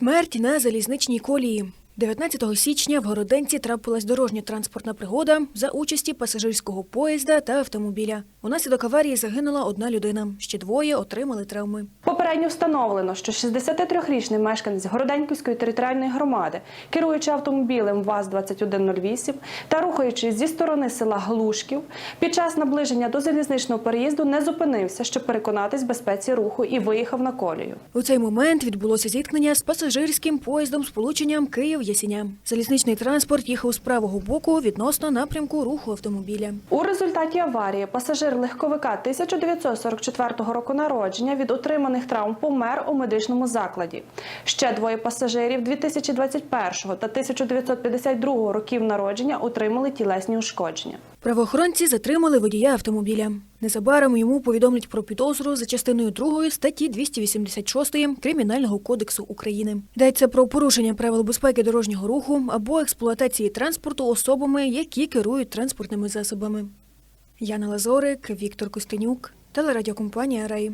Смерть на залізничній колії. 19 січня в Городенці трапилась дорожньо-транспортна пригода за участі пасажирського поїзда та автомобіля. Унаслідок аварії загинула одна людина. Ще двоє отримали травми. Попередньо встановлено, що 63-річний мешканець Городенківської територіальної громади, керуючи автомобілем ВАЗ-2108 та рухаючись зі сторони села Глушків, під час наближення до залізничного переїзду не зупинився, щоб переконатись в безпеці руху і виїхав на колію. У цей момент відбулося зіткнення з пасажирським поїздом з полученням Київ-Ясіня. Залізничний транспорт їхав з правого боку відносно напрямку руху автомобіля. У результаті аварії пасажир легковика 1944 року народження від отриманих травм помер у медичному закладі. Ще двоє пасажирів 2021 та 1952 років народження отримали тілесні ушкодження. Правоохоронці затримали водія автомобіля. Незабаром йому повідомлять про підозру за частиною 2 статті 286 Кримінального кодексу України. Йдеться про порушення правил безпеки дорожнього руху або експлуатації транспорту особами, які керують транспортними засобами. Яна Лазорик, Віктор Костенюк, телерадіокомпанія Рай.